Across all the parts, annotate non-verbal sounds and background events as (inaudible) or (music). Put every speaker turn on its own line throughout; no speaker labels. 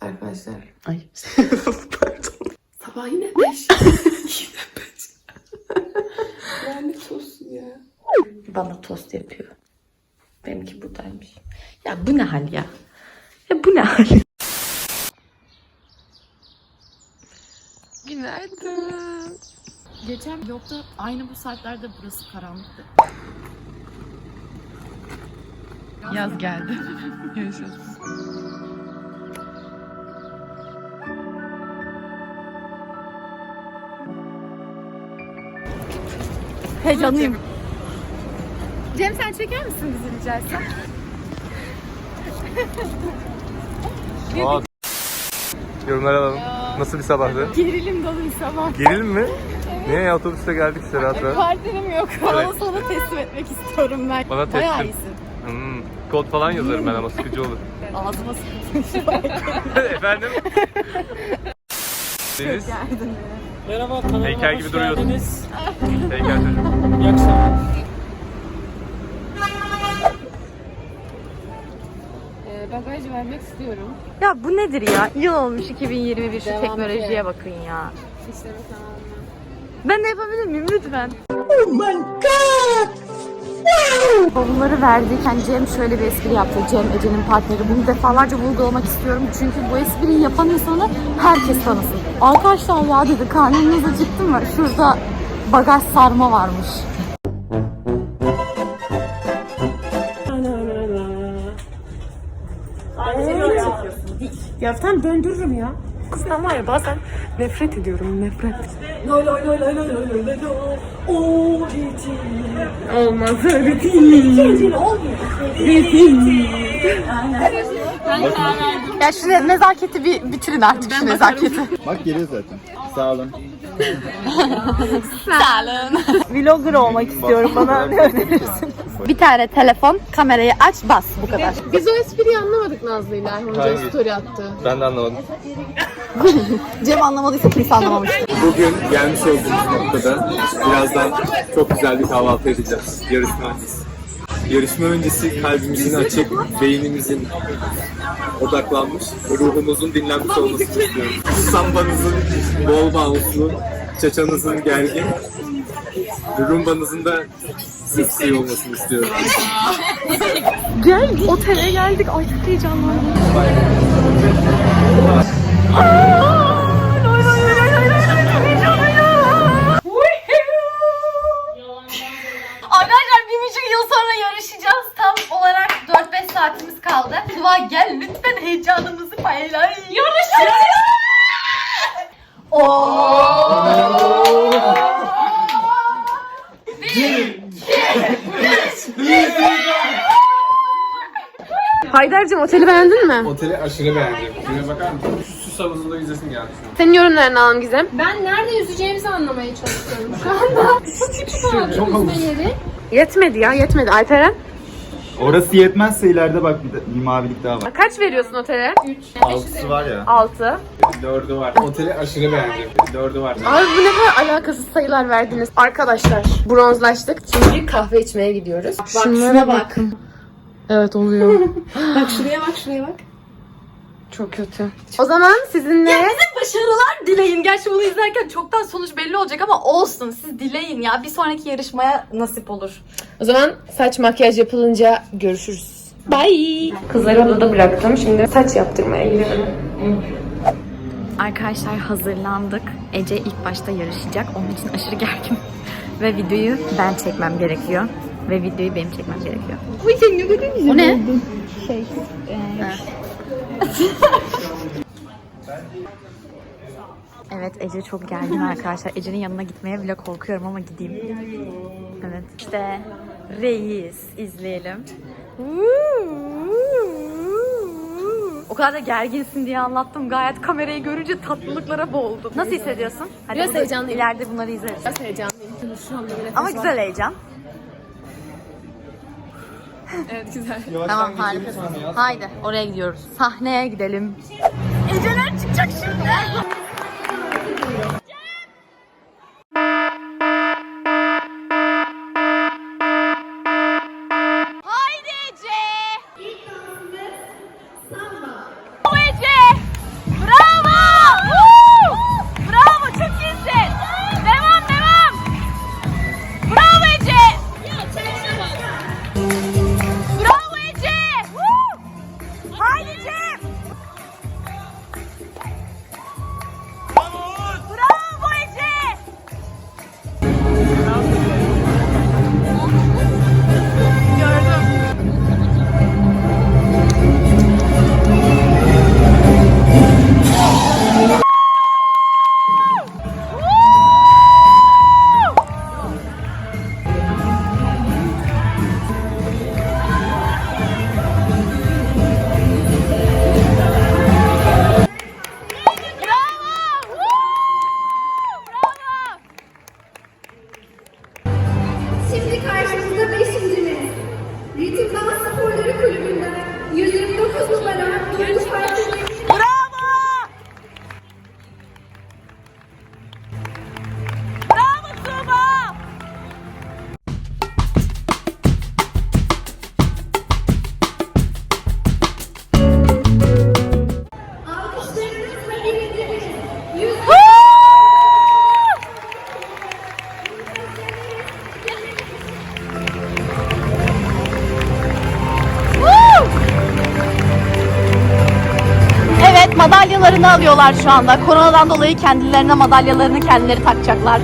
Arkadaşlar
Ay. (laughs)
pardon. Sabah yine beş. yine (laughs) beş. Lanet olsun ya.
Bana tost yapıyor. Benimki buradaymış. Ya bu ne hal ya? Ya bu ne hal?
Günaydın.
Geçen yokta aynı bu saatlerde burası karanlıktı. Yaz geldi. (laughs) Yaşasın. Heyecanlıyım.
Cem sen çeker misin bizi rica etsem? (laughs)
Aa, yorumlar alalım. Nasıl bir sabahtı?
Gerilim dolu bir sabah.
Gerilim mi? Niye ya otobüste geldik işte rahat rahat.
Partilim yok. Bana
Evet.
sana teslim etmek istiyorum ben.
Bana
Bayağı
teslim.
iyisin.
Hmm, kod falan yazarım ben ama sıkıcı olur.
Ağzıma sıkıntı. (laughs)
Efendim? Deniz,
Merhaba kanalıma
Heykel gibi duruyorsun. heykel çocuk.
İyi akşamlar.
Bagaj vermek istiyorum.
Ya bu nedir ya? Yıl olmuş 2021 şu
Devam
teknolojiye
ki.
bakın ya.
İşlemi tamamla.
Ben de yapabilir miyim lütfen? Oh my god! Bavulları verdiyken Cem şöyle bir espri yaptı. Cem Ece'nin partneri. Bunu defalarca vurgulamak istiyorum. Çünkü bu espriyi yapan insanı herkes tanısın. Arkadaşlar ya dedi karnınız acıktı mı? Şurada bagaj sarma varmış.
Ya tam döndürürüm ya. Kızdan var ya bazen nefret ediyorum nefret. Olmaz öyle değil.
Ya şu ne- nezaketi bir bitirin artık şu nezaketi.
Bak geliyor zaten. Sağ olun.
Vlogger olmak istiyorum bana ne önerirsin? Bir tane telefon, kamerayı aç, bas bu kadar.
Biz o espriyi anlamadık Nazlı'yla. Hoca
Hangi?
story attı.
Ben de anlamadım. (laughs)
Cem anlamadıysa kimse anlamamıştır.
Bugün gelmiş olduğumuz noktada birazdan çok güzel bir kahvaltı edeceğiz. Yarışma öncesi. Yarışma öncesi kalbimizin açık, beynimizin odaklanmış, ruhumuzun dinlenmiş olmasını istiyorum. Sambanızın bol bağımsız, çaçanızın gergin, rumbanızın da sıksıyı olmasını istiyorum.
Geldik. Otele geldik. Ay çok heyecanlandım. Tuva gel lütfen heyecanımızı paylaş. Yarışacağız.
Haydar'cığım oteli beğendin mi?
Oteli aşırı beğendim. Şuraya bakar mısın? Şu süs havuzunda yüzesim geldi şu an.
Senin yorumlarını alalım Gizem. Ben nerede yüzeceğimizi anlamaya çalışıyorum şu anda. Şu yüzme yeri. Yetmedi ya yetmedi. Alperen.
Orası yetmezse ileride bak bir, de, bir mavilik daha var.
Kaç veriyorsun otele?
Altısı var ya.
6.
Dördü var. Oteli aşırı beğendim. Dördü var.
Abi bu ne kadar alakasız sayılar verdiniz. Arkadaşlar bronzlaştık. Şimdi kahve içmeye gidiyoruz. Bak, Şunlara bak. Evet oluyor. (laughs) bak şuraya bak şuraya bak. Çok kötü. O zaman sizinle
Başarılar dileyin. Gerçi bunu izlerken çoktan sonuç belli olacak ama olsun. Siz dileyin ya. Bir sonraki yarışmaya nasip olur.
o zaman saç makyaj yapılınca görüşürüz. Bye. Kızları odada bıraktım. Şimdi saç yaptırmaya gidiyorum.
Arkadaşlar hazırlandık. Ece ilk başta yarışacak. Onun için aşırı gergin. Ve videoyu ben çekmem gerekiyor. Ve videoyu benim çekmem gerekiyor. O ne? Şey. Evet Ece çok gergin arkadaşlar. Ece'nin yanına gitmeye bile korkuyorum ama gideyim. Evet. İşte reis izleyelim. O kadar da gerginsin diye anlattım. Gayet kamerayı görünce tatlılıklara boğuldum. Nasıl hissediyorsun? Hadi
Biraz
bunu-
heyecanlıyım.
İleride bunları izleriz.
Biraz heyecanlıyım. Şu anda böyle
Ama güzel heyecan. (laughs)
Evet güzel.
Tamam harikasın. Haydi oraya gidiyoruz. Sahneye gidelim. Eceler çıkacak şimdi.
Şimdi karşımızda beşincimiz. Ritim Dans Sporları Kulübü'nden 129 numara Duygu
alıyorlar şu anda. Koronadan dolayı kendilerine madalyalarını kendileri takacaklar.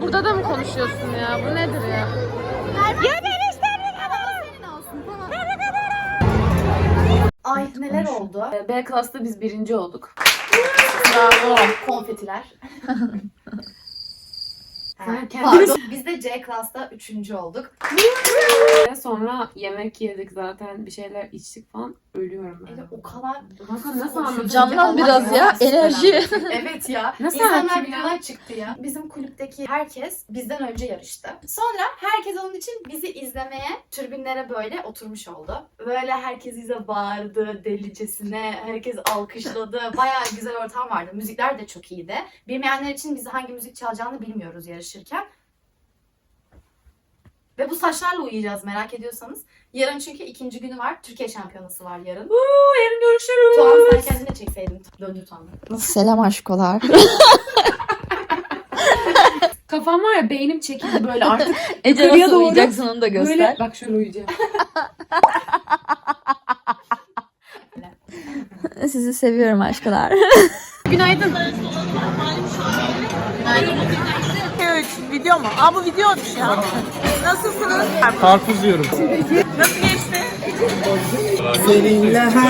Burada da mı konuşuyorsun ya? Bu nedir ya?
Ay neler oldu?
B klasta biz birinci olduk.
Bravo. Konfetiler. (laughs) Pardon. Biz de C klasta üçüncü olduk.
Sonra yemek yedik zaten bir şeyler içtik falan ölüyorum ben.
Ele o kadar
Kanka nasıl anlatayım?
Canlan biraz ya, enerji. (laughs) evet ya.
Nasıl
İnsanlar
anlatayım ya?
videolar çıktı ya. Bizim kulüpteki herkes bizden önce yarıştı. Sonra herkes onun için bizi izlemeye tribünlere böyle oturmuş oldu. Böyle herkes bize bağırdı delicesine. Herkes alkışladı. (laughs) Bayağı güzel ortam vardı. Müzikler de çok iyiydi. Bilmeyenler için biz hangi müzik çalacağını bilmiyoruz yarışırken. Ve bu saçlarla uyuyacağız merak ediyorsanız. Yarın çünkü ikinci günü var. Türkiye şampiyonası var yarın.
Yarın görüşürüz.
Tuğan sen kendine çekseydin. Döndü Tuğan'la.
Selam aşkolar. (laughs)
Kafam var ya beynim çekildi böyle artık. (laughs)
Ece
Yukarıya
nasıl
doğru
uyuyacaksın onu da göster.
Böyle (laughs) bak şöyle uyuyacağım.
Sizi seviyorum aşkolar.
Günaydın.
Video mu? Aa bu videoymuş ya. Nasılsınız?
Karpuz yiyorum.
Nasıl geçti?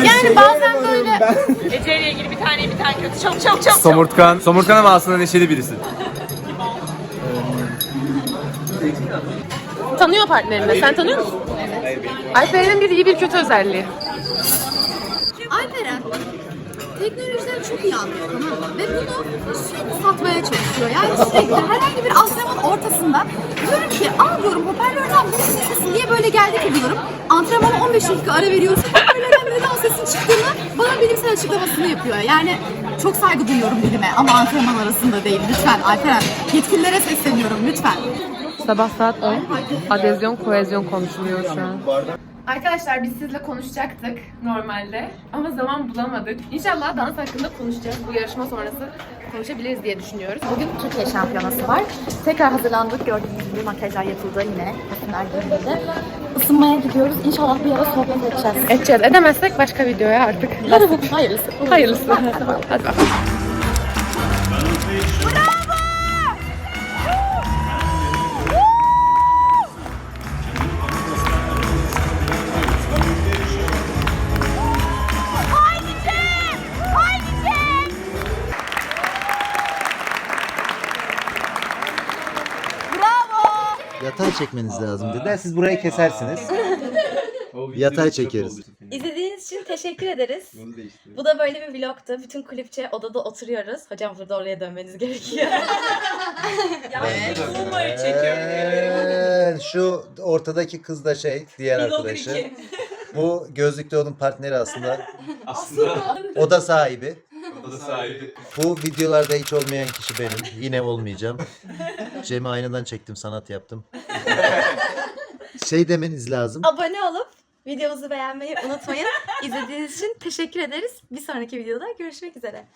Yani bazen böyle
Ece ile ilgili bir tane bir tane kötü. Çok çok çok.
Somurtkan. Somurtkan ama aslında neşeli birisi.
Tanıyor partnerini. Sen tanıyor musun? Alperen'in bir iyi bir kötü özelliği.
Alperen teknolojiden çok iyi anlıyor tamam mı? Ve bunu sürekli satmaya çalışıyor. Yani sürekli herhangi bir antrenman ortasında diyorum ki al diyorum hoparlörden bu seslesin diye böyle geldi ki diyorum. Antrenmana 15 dakika ara veriyoruz. Hoparlörden neden o sesin çıktığını bana bilimsel açıklamasını yapıyor. Yani çok saygı duyuyorum bilime ama antrenman arasında değil. Lütfen Alperen yetkililere sesleniyorum lütfen.
Sabah saat 10. Adezyon, koezyon konuşuluyor şu an.
Arkadaşlar biz sizle konuşacaktık normalde ama zaman bulamadık. İnşallah dans hakkında konuşacağız. Bu yarışma sonrası konuşabiliriz diye düşünüyoruz.
Bugün Türkiye şampiyonası var. Tekrar hazırlandık. Gördüğünüz gibi makyajlar yapıldı yine. Kostümler giyildi. Isınmaya gidiyoruz. İnşallah bir ara sohbet edeceğiz.
Edeceğiz. Edemezsek başka videoya artık.
Hayırlısı.
Hayırlısı. Hadi bakalım.
Yatay çekmeniz lazım dediler. Siz burayı kesersiniz. (laughs) Yatay çekeriz.
İzlediğiniz için teşekkür ederiz. (laughs) Bu da böyle bir vlogtu. Bütün kulüpçe odada oturuyoruz. Hocam burada oraya dönmeniz gerekiyor. (laughs)
Ee, şu ortadaki kız da şey, diğer arkadaşı. Bu gözlüklü onun partneri aslında.
Aslında
O da sahibi.
Da sahibi.
Bu videolarda hiç olmayan kişi benim. Yine olmayacağım. Cem'i aynadan çektim, sanat yaptım. (laughs) Şey demeniz lazım.
Abone olup videomuzu beğenmeyi unutmayın. İzlediğiniz için teşekkür ederiz. Bir sonraki videoda görüşmek üzere.